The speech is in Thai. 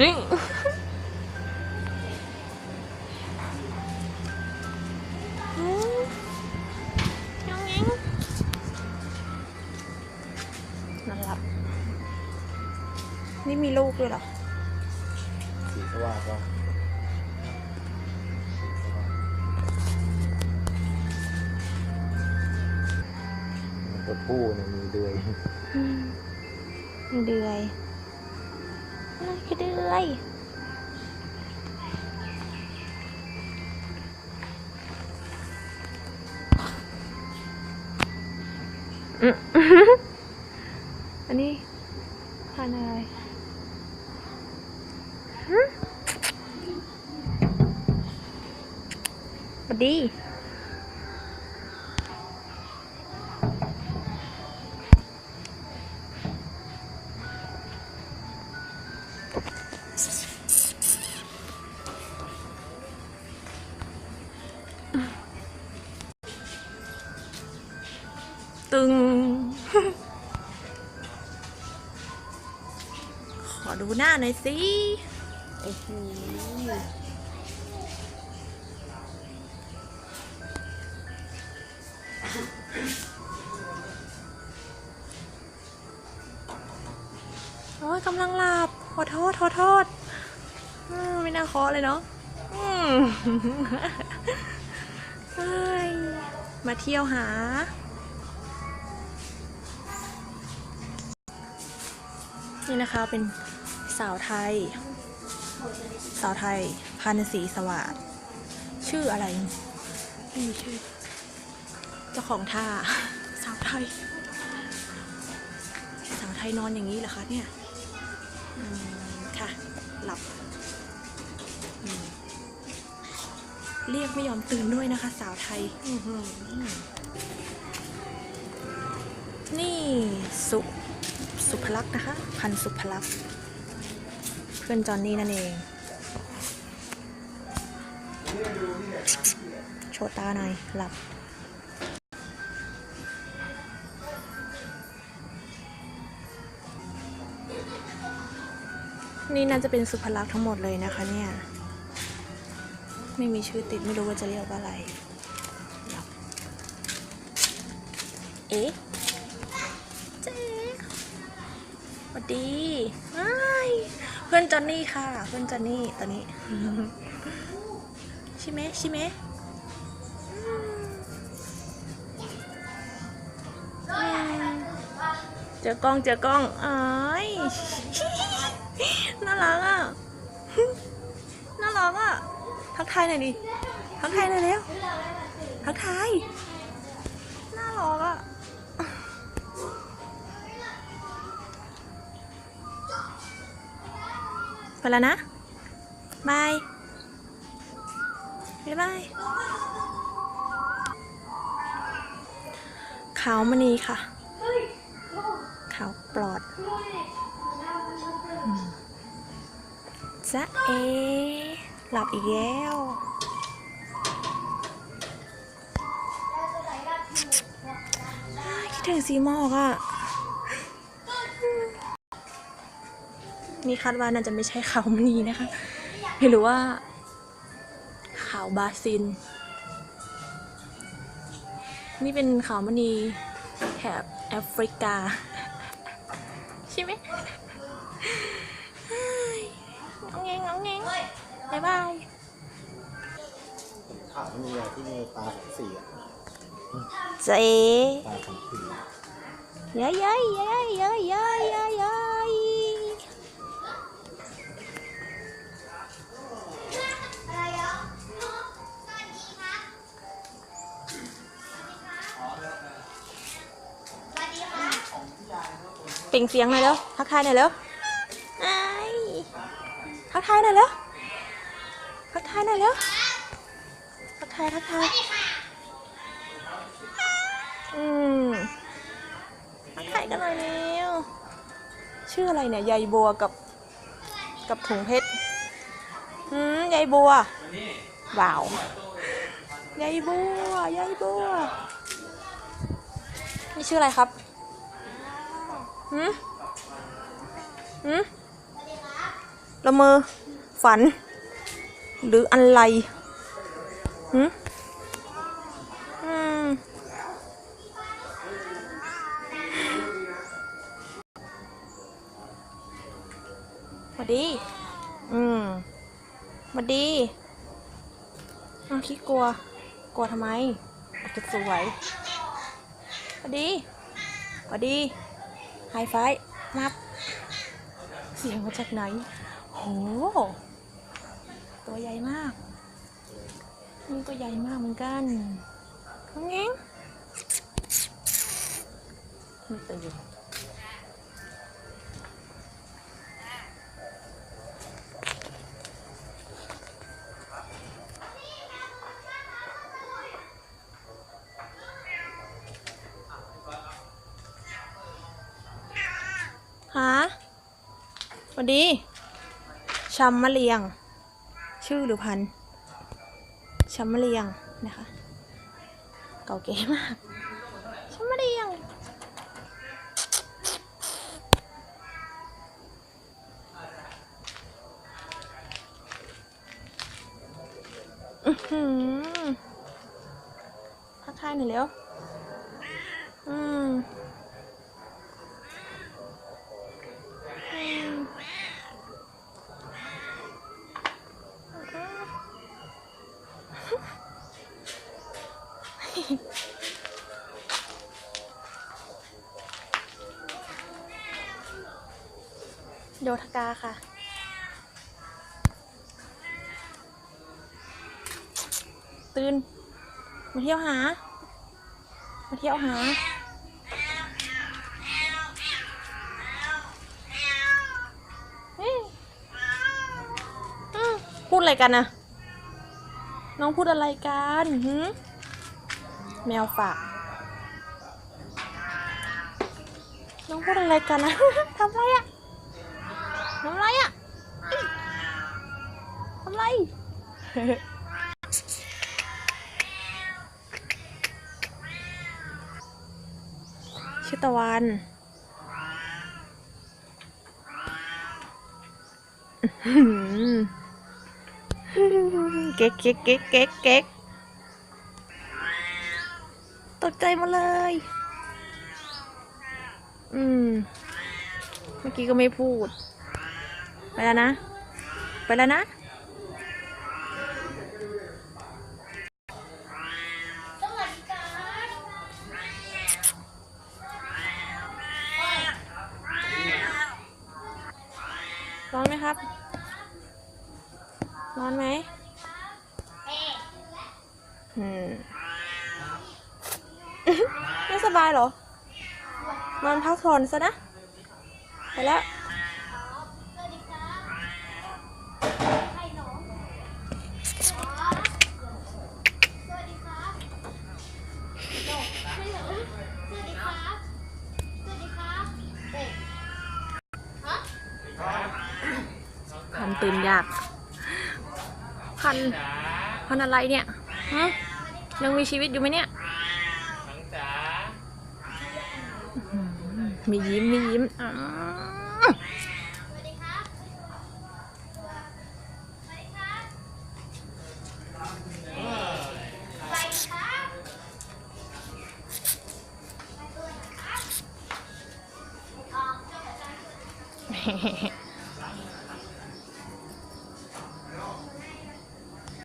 นี่อืมยังไงนั่นหลับ นี่มีลูกด้วยเหรอ สีสว่างก็ตัวผู้เนี่ยมีเดือยอืมเดือย อะไรคือเดือยอืมอันนี้ทานอะไรหึสวัสดี ตึง ขอดูหน้าหน่อยสิ โอ้โหโอ้ยกำลังหลับ ขอโทษ ขอโทษ ไม่น่าเคาะเลยเนาะมาเที่ยวหา นี่นะคะเป็นสาวไทย สาวไทยพันสีสวัสดชื่ออะไรไม่มีชื่อเจ้าของท่าสาวไทย สาวไทยนอนอย่างนี้เหรอคะเนี่ยค่ะ หลับ เรียกไม่ยอมตื่นด้วยนะคะ สาวไทยนี่สุ สุภลักษณ์นะคะ พันสุภลักษณ์เพื่อนจอนนี่นั่นเอง โชว์ตาหน่อย หลับ นี่น่าจะเป็นสุภลักษณ์ทั้งหมดเลยนะคะเนี่ย ไม่มีชื่อติดไม่รู้ว่าจะเรียกว่าอะไร เอ๊ะเจ๊ สวัสดีไอ้เพื่อนจอนนี่ค่ะ เพื่อนจอนนี่ตอนนี้ใช่ไหมใช่ไหมอืมอืมเจอกล้องเจอกล้องอ้ายน่ารักอะน่ารักอะทักทายหน่อยดิทักทายหน่อยเร็วทักทาย ไปแล้วนะบายบ๊ายบายขาวมณีค่ะ ขาวปลอดจ๊ะเอ หลับอีกแล้วคิดถึงสีหมอกอะ นี่คาดว่าน่าจะไม่ใช่ขาวมณีนะคะไม่รู้ว่าขาวบาซิน นี่เป็นขาวมณีแถบแอฟริกา ใช่ไหมเฮ้ยงองแงงงองแงงบายบายขาวมีอะไรที่มีตาของสีอะเจ๊ตาของสีย้ายย้ายย้ายย้ายย้ายย้ายย้าย เปล่งเสียงหน่อยเร็วทักทายหน่อยเร็วไอ้ทักทายหน่อยเร็วทักทายหน่อยเร็วทักทายทักทายอืมทักทายกันหน่อยเร็วชื่ออะไรเนี่ยยายบัวกับกับถุงเพชรอืมยายบัวว้าวยายบัวยายบัวนี่ชื่ออะไรครับ หืมหืมละเมอฝัน หรืออะไรหืมอืมสวัสดี อืมสวัสดีอ้าวคิดกลัว กลัวทำไมอาจจะสวยสวัสดีสวัสดี ไฮไฟว์นับ เสียงมาจากไหน โห ตัวใหญ่มากนี่ก็ใหญ่มากเหมือนกันน้องเองไม่ตื่น ฮะสวัสดีชัมมะเลียง ชื่อหรือพันชัมมะเลียงนะคะ เก่าเก๋มากชัมมะเลียง อื้อหือทักทายหน่อยเร็ว โดทกาค่ะ ตื่น มาเที่ยวหา มาเที่ยวหาเฮ้ยพูดอะไรกันนะน้องพูดอะไรกันหืแมวฝาก น้องพูดอะไรกันนะ ทำอะไรอะ ทำไรอะทำไร ชื่อตะวันเก๊กเก๊กเก๊กเก๊กเก๊กตกใจมาเลย อืม เมื่อกี้ก็ไม่พูด ไปแล้วนะ ไปแล้วนะร้อนไหมครับ ร้อนไหมอืมไม่สบายเหรอ นอนพักผ่อนซะนะ ไปแล้ว พันตื่นยาก พันพันอะไรเนี่ยฮะยังมีชีวิตอยู่ไหมเนี่ยมียิ้มมียิ้มอ้